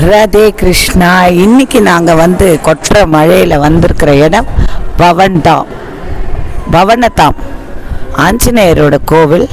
ரதே கிருஷ்ணா இன்னைக்கு நாங்கள் வந்து கொற்ற மழையில் வந்திருக்கிற இடம் பவன்தாம். பவனதாம். ஆஞ்சநேயரோட கோவில்.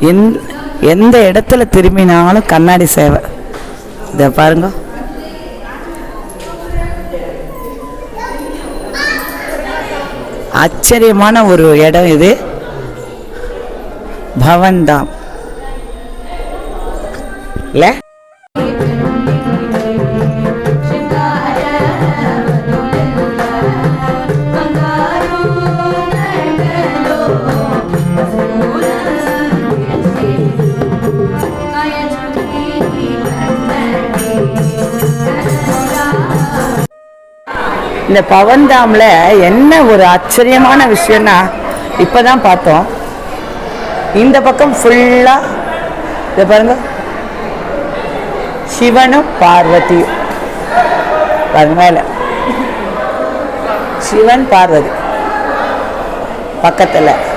எந் எந்த இடத்துல திரும்பினாலும் கண்ணாடி சேவை. இதை பாருங்க. ஆச்சரியமான ஒரு இடம் இது. பவன்தாம். இல்லை? இந்த பவன்தாம்ல என்ன ஒரு ஆச்சரியமான விஷயம்னா இப்போ தான் பார்த்தோம். இந்த பக்கம் ஃபுல்லாக இதை பாருங்க. சிவனும் பார்வதியும். பாருங்க மேலே. சிவன் பார்வதி. பக்கத்தில்.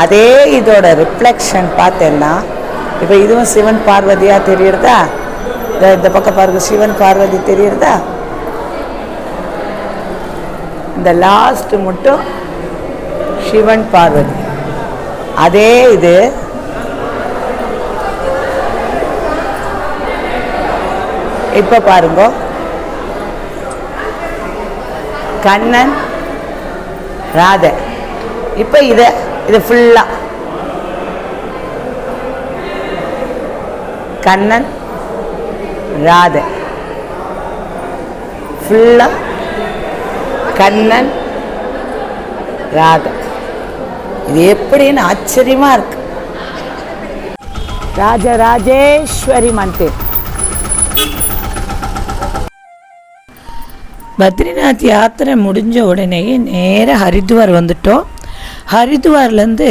அதே இதோட ரிஃப்ளெக்ஷன் பார்த்தேன்னா இப்போ இதுவும் சிவன் பார்வதியாக தெரியுறதா? இந்த- இந்த பக்கம் பாருங்க சிவன் பார்வதி தெரியுறதா? இந்த லாஸ்ட் மட்டும் சிவன் பார்வதி. அதே இது இப்போ பாருங்க. கண்ணன் ராதை இப்போ இதை இது ஃபுல்லாக கண்ணன் ராதை. ஃபுல்லாக கண்ணன் ராதை. இது எப்படின்னு ஆச்சரியமாக இருக்கு. ராஜராஜேஸ்வரி மந்திர் பத்ரிநாத் யாத்திரை முடிஞ்ச உடனே நேராக ஹரித்வார் வந்துட்டோம். ஹரித்வார்லேருந்து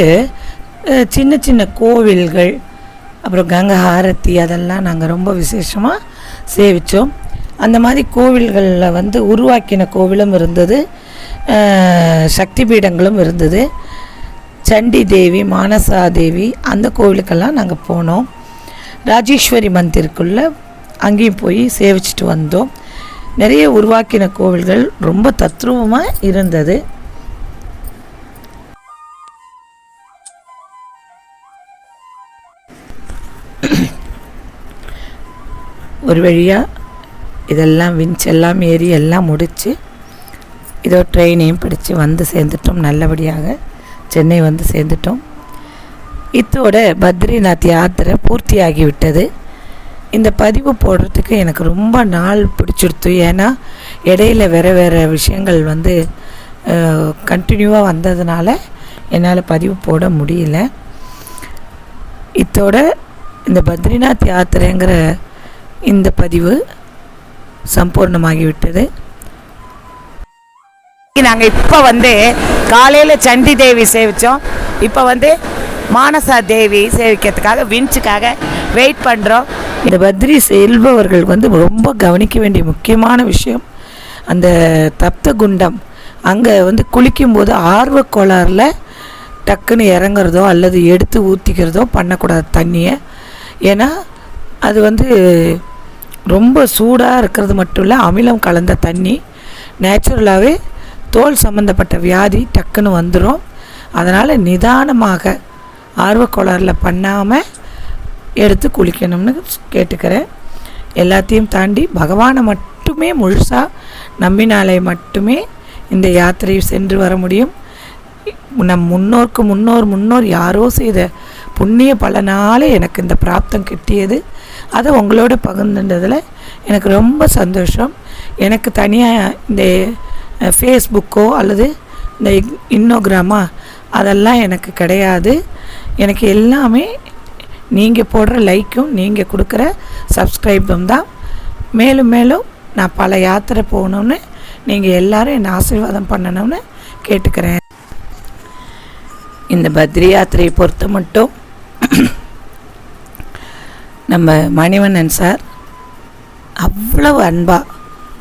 சின்ன சின்ன கோவில்கள் அப்புறம் கங்கை ஆரத்தி அதெல்லாம் நாங்கள் ரொம்ப விசேஷமாக சேவித்தோம் அந்த மாதிரி கோவில்களில் வந்து உருவாக்கின கோவிலும் இருந்தது. சக்தி பீடங்களும் இருந்தது. சண்டி தேவி மானசா தேவி அந்த கோவிலுக்கெல்லாம் நாங்கள் போனோம். ராஜேஸ்வரி மந்திருக்குள்ளே அங்கேயும் போய் சேவிச்சிட்டு வந்தோம். நிறைய உருவாக்கின கோவில்கள் ரொம்ப தத்ரூபமாக இருந்தது. ஒரு வழியாக இதெல்லாம் விஞ்ச் எல்லாம் ஏறி எல்லாம் முடித்து இதோ ட்ரெயினையும் பிடிச்சி வந்து சேர்ந்துட்டோம் நல்லபடியாக. சென்னை வந்து சேர்ந்துட்டோம். இத்தோட பத்ரிநாத் யாத்திரை பூர்த்தியாகி விட்டது இந்த பதிவு போடுறதுக்கு எனக்கு ரொம்ப நாள் பிடிச்சிடுத்து. ஏன்னா இடையில வேறு வேறு விஷயங்கள் வந்து கண்டினியூவாக வந்ததுனால என்னால் பதிவு போட முடியல. இத்தோட இந்த பத்ரிநாத் யாத்திரைங்கிற இந்த பதிவு சம்பூர்ணமாகிவிட்டது. நாங்கள் இப்போ வந்து காலையில் சண்டி தேவி சேவித்தோம் இப்போ வந்து மானசா தேவி சேவிக்கிறதுக்காக விஞ்சுக்காக வெயிட் பண்ணுறோம் இந்த பத்ரி செல்பவர்கள் வந்து ரொம்ப கவனிக்க வேண்டிய முக்கியமான விஷயம். அந்த தப்த குண்டம் அங்கே வந்து குளிக்கும்போது ஆர்வ கோளாறில் டக்குன்னு இறங்குறதோ அல்லது எடுத்து ஊற்றிக்கிறதோ பண்ணக்கூடாது தண்ணியை. ஏன்னா அது வந்து ரொம்ப சூடாக இருக்கிறது மட்டும் இல்லை அமிலம் கலந்த தண்ணி நேச்சுரலாகவே தோல் சம்மந்தப்பட்ட வியாதி டக்குன்னு வந்துடும் அதனால் நிதானமாக ஆர்வக்கோளாறில் பண்ணாமல் எடுத்து குளிக்கணும்னு கேட்டுக்கிறேன். எல்லாத்தையும் தாண்டி பகவானை மட்டுமே முழுசாக நம்பினாலே மட்டுமே இந்த யாத்திரையை சென்று வர முடியும். நம் முன்னோருக்கு முன்னோர் முன்னோர் யாரோ செய்த புண்ணிய பலனாலே எனக்கு இந்த பிராப்தம் கிட்டியது. அதை உங்களோட பகிர்ந்துன்றதில் எனக்கு ரொம்ப சந்தோஷம். எனக்கு தனியாக இந்த ஃபேஸ்புக்கோ அல்லது இந்த இன்னோகிராமா அதெல்லாம் எனக்கு கிடையாது. எனக்கு எல்லாமே நீங்கள் போடுற லைக்கும் நீங்கள் கொடுக்குற சப்ஸ்கிரைபும் தான். மேலும் மேலும் நான் பல யாத்திரை போகணுன்னு நீங்கள் எல்லோரும் என்னை ஆசீர்வாதம் பண்ணணும்னு கேட்டுக்கிறேன். இந்த பத்ரி யாத்திரையை பொறுத்த மட்டும் நம்ம மணிவண்ணன் சார் அவ்வளவு அன்பாக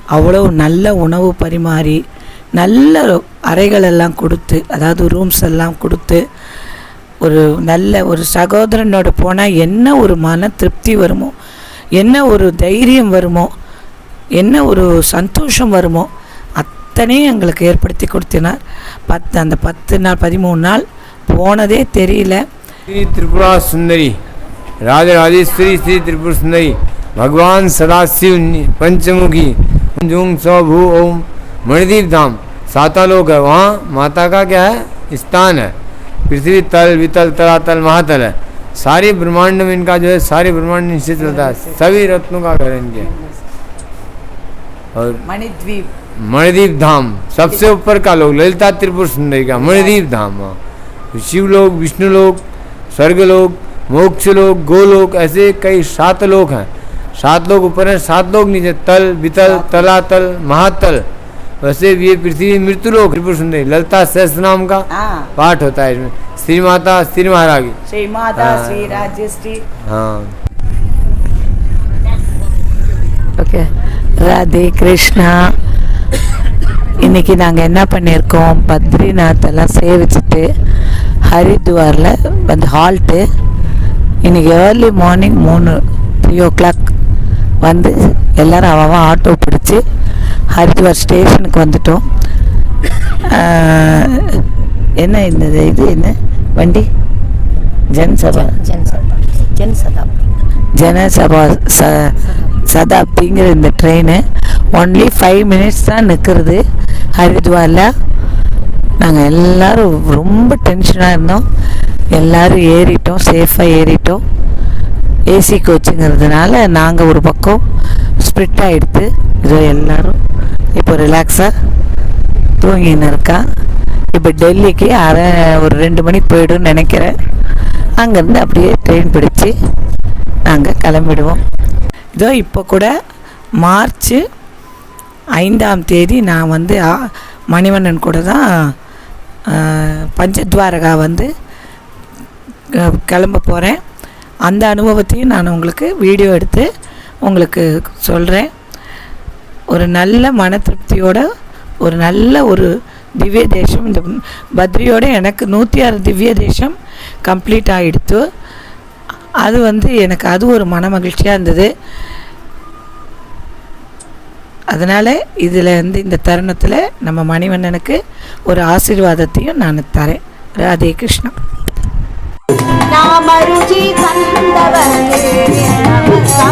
அவ்வளோ நல்ல உணவு பரிமாறி நல்ல அறைகளெல்லாம் கொடுத்து அதாவது ரூம்ஸ் எல்லாம் கொடுத்து ஒரு நல்ல ஒரு சகோதரனோட போனால் என்ன ஒரு மன திருப்தி வருமோ என்ன ஒரு தைரியம் வருமோ என்ன ஒரு சந்தோஷம் வருமோ அத்தனையும் எங்களுக்கு ஏற்படுத்தி கொடுத்தினார். பத்து அந்த பத்து நாள் பதிமூணு நாள் போனதே தெரியல. திருபுரா சுந்தரி राधे राधे श्री श्री त्रिपुर सुंदरी। भगवान सदाशिव पंचमुखी। जूम सौ भू ओम मणिदीप धाम। साता लोग है वहाँ माता का क्या है? स्थान है। पृथ्वी तल वितल तलातल महातल है। सारे ब्रह्मांड में इनका जो है सारे ब्रह्मांड निश्चित होता है। सभी रत्नों का घर इनके और मणिद्वीप। मणिदीप धाम सबसे ऊपर का लोग ललिता त्रिपुर सुंदरी का। मणिदीप धाम शिव लोग विष्णु लोग स्वर्ग लोग स्वर्गलोक मोक्षलोक गोलोक ऐसे कई सात लोक हैं सात लोग ऊपर हैं सात लोग नीचे तल वितल तलातल महातल वैसे भी ये पृथ्वी मृत्युलोक त्रिपुर सुंदरी ललिता सहस्त्र नाम का ஆ पाठ होता है इसमें श्री माता श्री महाराज ஸ்ரீ மாதா ஆ. ஸ்ரீ ராஜஸ்ரீ हाँ ஓகே ராதே கிருஷ்ணா இன்னைக்கு நாங்கள் என்ன பண்ணியிருக்கோம் பத்ரிநாத் எல்லாம் சேவிச்சுட்டு ஹரித்வாரில் வந்து ஹால்ட்டு இன்னைக்கு ஏர்லி மார்னிங் மூணு த்ரீ ஓ கிளாக் வந்து எல்லாரும் அவன் ஆட்டோ பிடிச்சி ஹரித்வார் ஸ்டேஷனுக்கு வந்துட்டோம். என்ன இந்த இது என்ன? வண்டி? ஜன்சபா ஜனசபா ச சதாப்திங்கிற இந்த ட்ரெயின் ஒன்லி ஃபைவ் மினிட்ஸ் தான் நிற்கிறது ஹரித்வாரில். நாங்கள் எல்லாரும் ரொம்ப டென்ஷனாக இருந்தோம். எல்லோரும் ஏறிட்டோம் சேஃபாக ஏறிட்டோம். ஏசி கோச்சுங்கிறதுனால நாங்கள் ஒரு பக்கம் ஸ்ப்ரிட் ஆகிடுத்து இதோ எல்லோரும் இப்போ ரிலாக்ஸாக தூங்கின்னு இருக்கா. இப்போ டெல்லிக்கு அரை ஒரு ரெண்டு மணிக்கு போய்டும்னு நினைக்கிறேன். அங்கேருந்து அப்படியே ட்ரெயின் பிடிச்சி நாங்கள் கிளம்பிடுவோம். இதோ இப்போ கூட மார்ச் ஐந்தாம் தேதி நான் வந்து மணிவண்ணன் கூட தான் பஞ்சத்வாரகா வந்து கிளம்ப போகிறேன் அந்த அனுபவத்தையும் நான் உங்களுக்கு வீடியோ எடுத்து உங்களுக்கு சொல்கிறேன் ஒரு நல்ல மன திருப்தியோட ஒரு நல்ல ஒரு திவ்ய தேசம் இந்த பத்ரியோட எனக்கு நூற்றி ஆறு திவ்ய தேசம் கம்ப்ளீட் ஆகிடுத்து அது வந்து எனக்கு அது ஒரு மன மகிழ்ச்சியாக இருந்தது. அதனால் இதில் வந்து இந்த தருணத்தில் நம்ம மணிவண்ணனுக்கு ஒரு ஆசீர்வாதத்தையும் நான் தரேன். ராதே கிருஷ்ணா. நாமருச்சி தந்தவனே நமக்கா